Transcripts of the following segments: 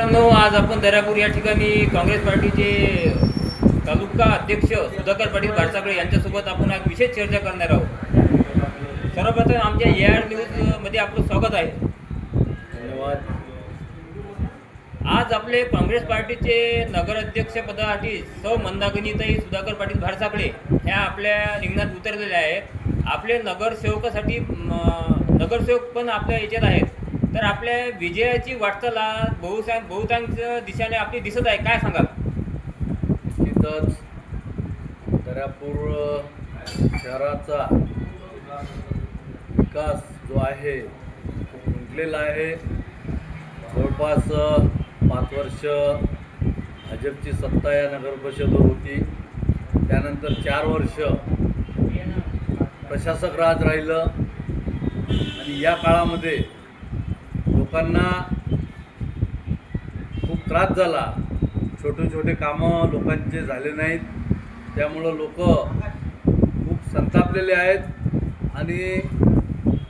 मित्रांनो आज आपण दर्यापूर या ठिकाणी काँग्रेस पार्टीचे तालुका अध्यक्ष सुधाकर पाटील भाडसाकडे यांच्यासोबत आपण आज विशेष चर्चा करणार आहोत. सर्वप्रथम आमच्या ए आर न्यूजमध्ये आपलं स्वागत आहे. धन्यवाद. आज आपले काँग्रेस पार्टीचे नगराध्यक्ष पदासाठी सौ मंदाकिनीताई सुधाकर पाटील भाडसाकडे ह्या आपल्या रिंगणात उतरलेल्या आहेत. आपले नगरसेवकासाठी नगरसेवक पण आपल्या याच्यात आहेत. तर आपल्या विजयाची वाटचाल आज बहुतांश बहुतांश दिशाने आपली दिसत आहे. काय सांगाल? निश्चितच. दर्यापूर शहराचा विकास जो आहे तो खुंटलेला आहे. जवळपास पाच वर्ष भाजपची सत्ता या नगर होती. त्यानंतर चार वर्ष प्रशासक राज राहिलं. आणि या काळामध्ये लोकांना खूप त्रास झाला. छोटे छोटे कामं लोकांचे झाले नाहीत. त्यामुळं लोक खूप संतापलेले आहेत. आणि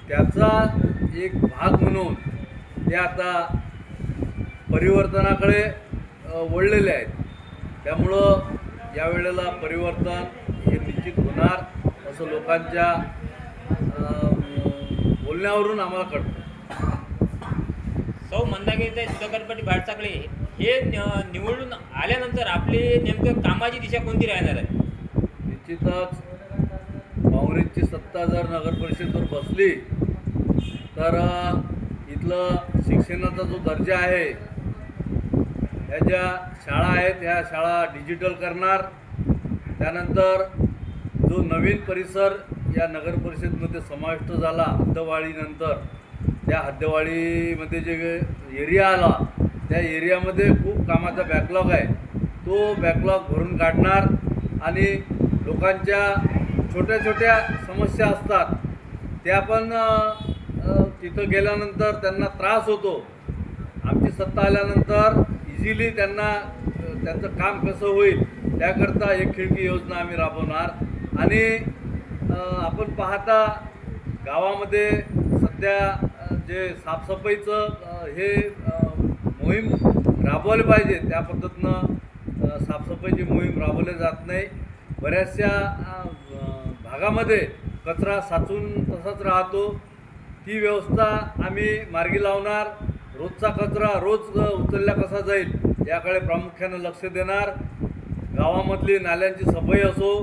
त्याचा एक भाग म्हणून ते आता परिवर्तनाकडे वळलेले आहेत. त्यामुळं यावेळेला परिवर्तन हे निश्चित होणार असं लोकांच्या बोलण्यावरून आम्हाला कळतं. सौ मंदागिरीताई सुधाकरपटी पाटील हे निवडून आल्यानंतर आपली नेमकं कामाची दिशा कोणती राहणार आहे? निश्चितच काँग्रेसची सत्ता जर नगर परिषदवर बसली तर इथलं शिक्षणाचा जो दर्जा आहे ह्या ज्या शाळा आहेत ह्या शाळा डिजिटल करणार त्यानंतर जो नवीन परिसर या नगर परिषदमध्ये समाविष्ट झाला हद्दवाढीनंतर त्या हद्दवाडीमध्ये जे एरिया आला त्या एरियामध्ये खूप कामाचा बॅकलॉग आहे. तो बॅकलॉग भरून काढणार आणि लोकांच्या छोट्या छोट्या समस्या असतात त्या पण तिथं गेल्यानंतर त्यांना त्रास होतो. आमची सत्ता आल्यानंतर इझिली त्यांना त्यांचं काम कसं होईल त्याकरता एक खिडकी योजना आम्ही राबवणार. आणि आपण पाहता गावामध्ये सध्या जे साफसफाईचं हे मोहीम राबवली पाहिजे त्या पद्धतीनं साफसफाईची मोहीम राबवली जात नाही. बऱ्याचशा भागामध्ये कचरा साचून तसाच राहतो. ती व्यवस्था आम्ही मार्गी लावणार. रोजचा कचरा रोज उचलला कसा जाईल याकडे प्रामुख्यानं लक्ष देणार. गावामधली नाल्यांची सफाई असो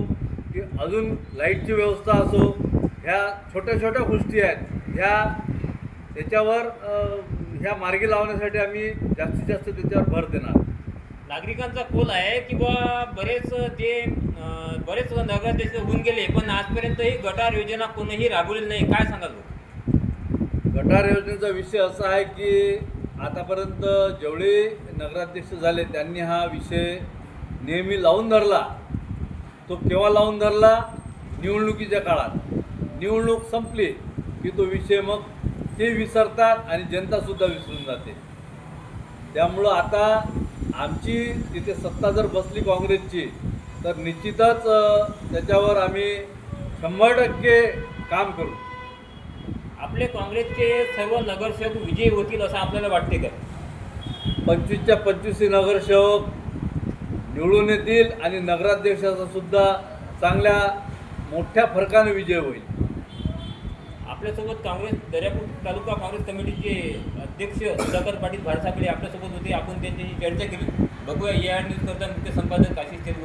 की अजून लाईटची व्यवस्था असो ह्या छोट्या छोट्या गोष्टी आहेत. ह्या त्याच्यावर ह्या मार्गी लावण्यासाठी आम्ही जास्तीत जास्त त्याच्यावर भर देणार. नागरिकांचा कोल आहे की बा बरेच जे अं, बरेच नगराध्यक्ष होऊन गेले पण आजपर्यंत ही गटार योजना कोणीही राबवलेली नाही. काय सांगाल? गटार योजनेचा विषय असा आहे की आतापर्यंत जेवढे नगराध्यक्ष झाले त्यांनी हा विषय नेहमी लावून धरला. तो केव्हा लावून धरला? निवडणुकीच्या काळात. निवडणूक संपली की तो विषय मग ते विसरतात आणि जनतासुद्धा विसरून जाते. त्यामुळं आता आमची तिथे सत्ता जर बसली काँग्रेसची तर निश्चितच त्याच्यावर आम्ही शंभर टक्के काम करू. आपले काँग्रेसचे सर्व नगरसेवक विजयी होतील असं आपल्याला वाटते का? पंचवीसच्या पंचवीस नगरसेवक निवडून येतील आणि नगराध्यक्षाचा सुद्धा चांगल्या मोठ्या फरकाने विजय होईल. आपल्यासोबत काँग्रेस दर्यापूर तालुका काँग्रेस कमिटीचे अध्यक्ष सुधाकर पाटील भारसाकडे आपल्यासोबत होते. आपण त्यांच्याशी चर्चा केली. बघूया या न्यूज करता मुख्य संपादक आशिष तेलगोट.